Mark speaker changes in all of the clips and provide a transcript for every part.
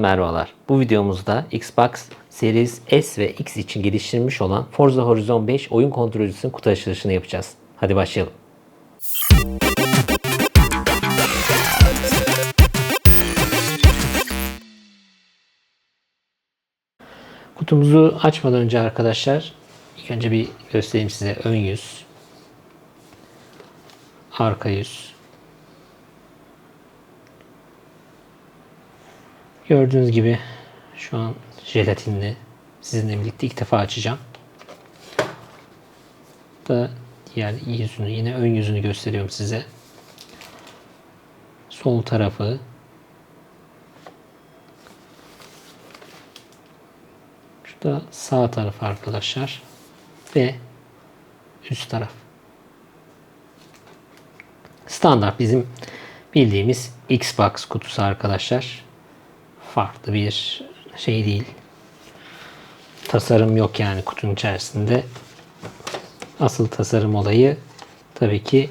Speaker 1: Merhabalar. Bu videomuzda Xbox Series S ve X için geliştirilmiş olan Forza Horizon 5 oyun kontrolcüsünün kutu açılışını yapacağız. Hadi başlayalım. Kutumuzu açmadan önce arkadaşlar ilk önce bir göstereyim size ön yüz, arka yüz, Gördüğünüz gibi şu an jelatinli sizinle birlikte ilk defa açacağım. Da diğer yüzünü yine ön yüzünü gösteriyorum size. Sol tarafı Şu da sağ taraf arkadaşlar ve üst taraf. Standart bizim bildiğimiz Xbox kutusu arkadaşlar farklı bir şey değil. Tasarım yok yani kutunun içerisinde. Asıl tasarım olayı tabii ki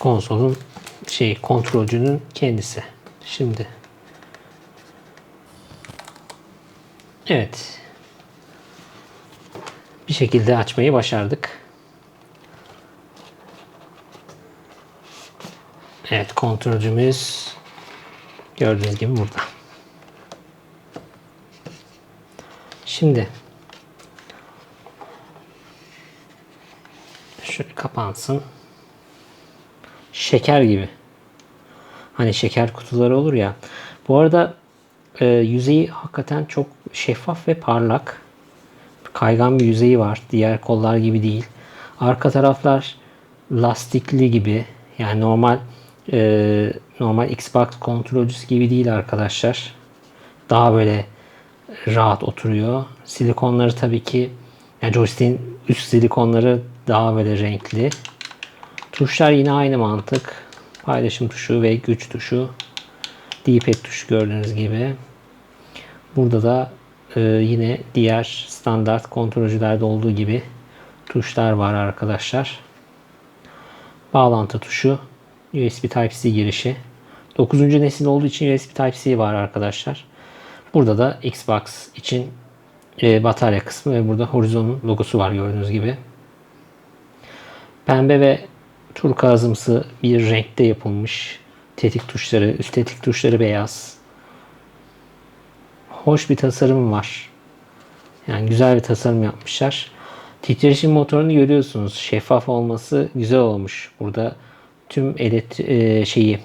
Speaker 1: konsolun şey kontrolcünün kendisi. Şimdi Evet. Bir şekilde açmayı başardık. Evet kontrolcümüz Gördüğünüz gibi burada. Şimdi şöyle kapansın. Şeker gibi. Hani şeker kutuları olur ya. Bu arada e, yüzeyi hakikaten çok şeffaf ve parlak. Kaygan bir yüzeyi var. Diğer kollar gibi değil. Arka taraflar lastikli gibi. Yani normal e, normal Xbox kontrolcüsü gibi değil arkadaşlar. Daha böyle rahat oturuyor. Silikonları tabii ki yani joystick'in üst silikonları daha böyle renkli. Tuşlar yine aynı mantık. Paylaşım tuşu ve güç tuşu. D-pad tuşu gördüğünüz gibi. Burada da e, yine diğer standart kontrolcülerde olduğu gibi tuşlar var arkadaşlar. Bağlantı tuşu USB Type-C girişi. 9. nesil olduğu için USB Type-C var arkadaşlar. Burada da Xbox için e, batarya kısmı ve burada Horizon'un logosu var gördüğünüz gibi. Pembe ve turkuazımsı bir renkte yapılmış tetik tuşları, üst tetik tuşları beyaz. Hoş bir tasarım var. Yani güzel bir tasarım yapmışlar. Titreşim motorunu görüyorsunuz. Şeffaf olması güzel olmuş. Burada tüm elektri e, şeyi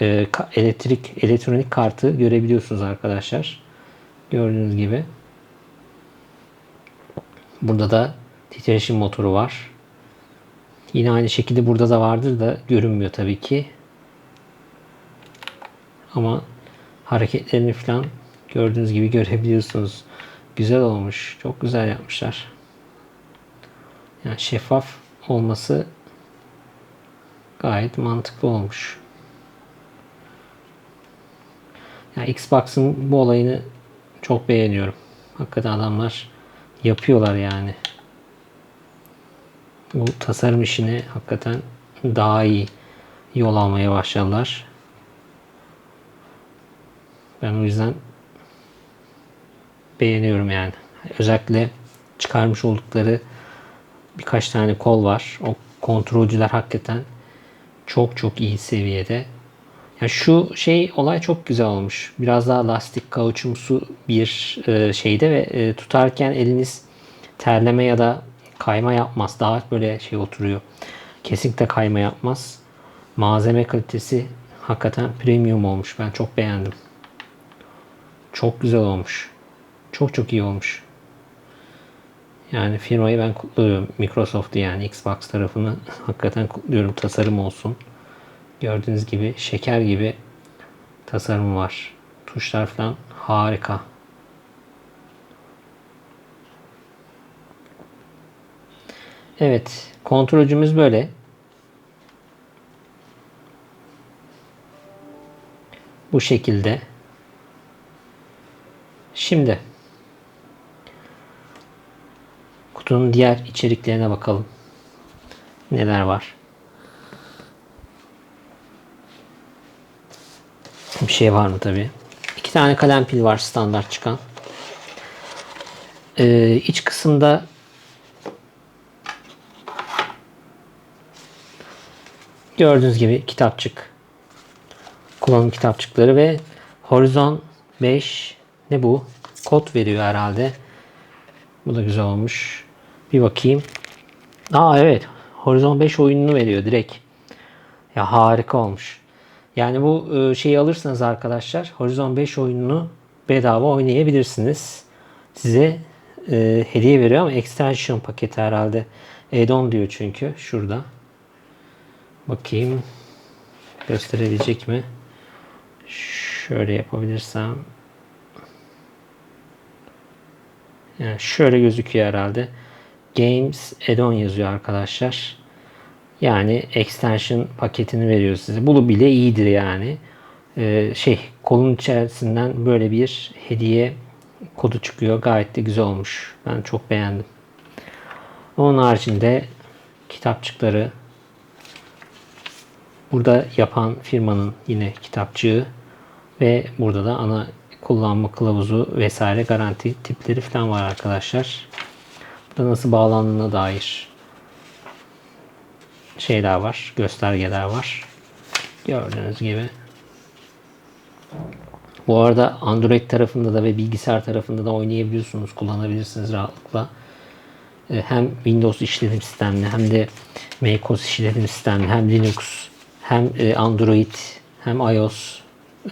Speaker 1: e, elektrik elektronik kartı görebiliyorsunuz arkadaşlar. Gördüğünüz gibi. Burada da titreşim motoru var. Yine aynı şekilde burada da vardır da görünmüyor tabii ki. Ama hareketlerini falan gördüğünüz gibi görebiliyorsunuz. Güzel olmuş. Çok güzel yapmışlar. Yani şeffaf olması gayet mantıklı olmuş. Yani Xbox'ın bu olayını çok beğeniyorum. Hakikaten adamlar yapıyorlar yani. Bu tasarım işini hakikaten daha iyi yol almaya başladılar. Ben o yüzden beğeniyorum yani. Özellikle çıkarmış oldukları birkaç tane kol var. O kontrolcüler hakikaten çok çok iyi seviyede. Ya şu şey olay çok güzel olmuş. Biraz daha lastik kauçumsu bir e, şeyde ve e, tutarken eliniz terleme ya da kayma yapmaz. Daha böyle şey oturuyor. Kesinlikle kayma yapmaz. Malzeme kalitesi hakikaten premium olmuş. Ben çok beğendim. Çok güzel olmuş. Çok çok iyi olmuş. Yani firmayı ben kutluyorum. Microsoft'u yani Xbox tarafını hakikaten kutluyorum. Tasarım olsun. Gördüğünüz gibi şeker gibi tasarım var. Tuşlar falan harika. Evet, kontrolcümüz böyle. Bu şekilde. Şimdi kutunun diğer içeriklerine bakalım. Neler var? Bir şey var mı tabi. İki tane kalem pil var standart çıkan. Ee, iç kısımda gördüğünüz gibi kitapçık. Kullanım kitapçıkları ve Horizon 5 ne bu? Kod veriyor herhalde. Bu da güzel olmuş. Bir bakayım. Aa evet. Horizon 5 oyununu veriyor direkt. Ya harika olmuş. Yani bu e, şeyi alırsanız arkadaşlar Horizon 5 oyununu bedava oynayabilirsiniz. Size e, hediye veriyor ama extension paketi herhalde. Add-on diyor çünkü şurada. Bakayım gösterebilecek mi? Şöyle yapabilirsem. Yani şöyle gözüküyor herhalde. Games Add-on yazıyor arkadaşlar. Yani extension paketini veriyor size. Bu bile iyidir yani. Ee, şey kolun içerisinden böyle bir hediye kodu çıkıyor. Gayet de güzel olmuş. Ben çok beğendim. Onun haricinde kitapçıkları burada yapan firmanın yine kitapçığı ve burada da ana kullanma kılavuzu vesaire garanti tipleri falan var arkadaşlar. Burada nasıl bağlandığına dair şeyler var, göstergeler var. Gördüğünüz gibi. Bu arada Android tarafında da ve bilgisayar tarafında da oynayabiliyorsunuz, kullanabilirsiniz rahatlıkla. Ee, Hem Windows işletim sistemli hem de macOS işletim sistemli hem Linux hem e, Android hem iOS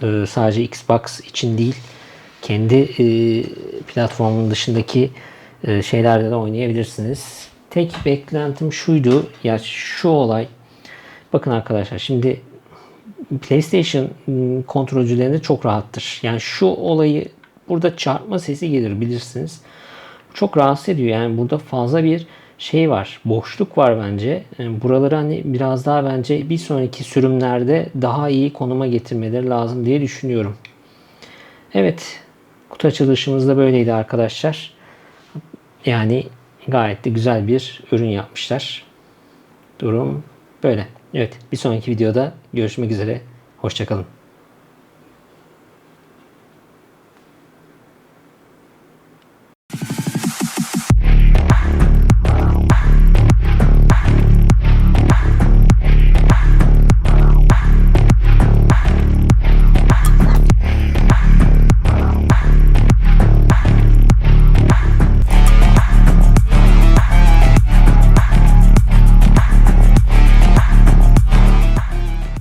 Speaker 1: e, sadece Xbox için değil kendi e, platformunun dışındaki e, şeylerde de oynayabilirsiniz. Tek beklentim şuydu. Ya şu olay. Bakın arkadaşlar şimdi PlayStation ım, kontrolcülerinde çok rahattır. Yani şu olayı burada çarpma sesi gelir bilirsiniz. Çok rahatsız ediyor. Yani burada fazla bir şey var. Boşluk var bence. Yani buraları hani biraz daha bence bir sonraki sürümlerde daha iyi konuma getirmeleri lazım diye düşünüyorum. Evet. Kutu açılışımız da böyleydi arkadaşlar. Yani gayet de güzel bir ürün yapmışlar. Durum böyle. Evet bir sonraki videoda görüşmek üzere. Hoşçakalın.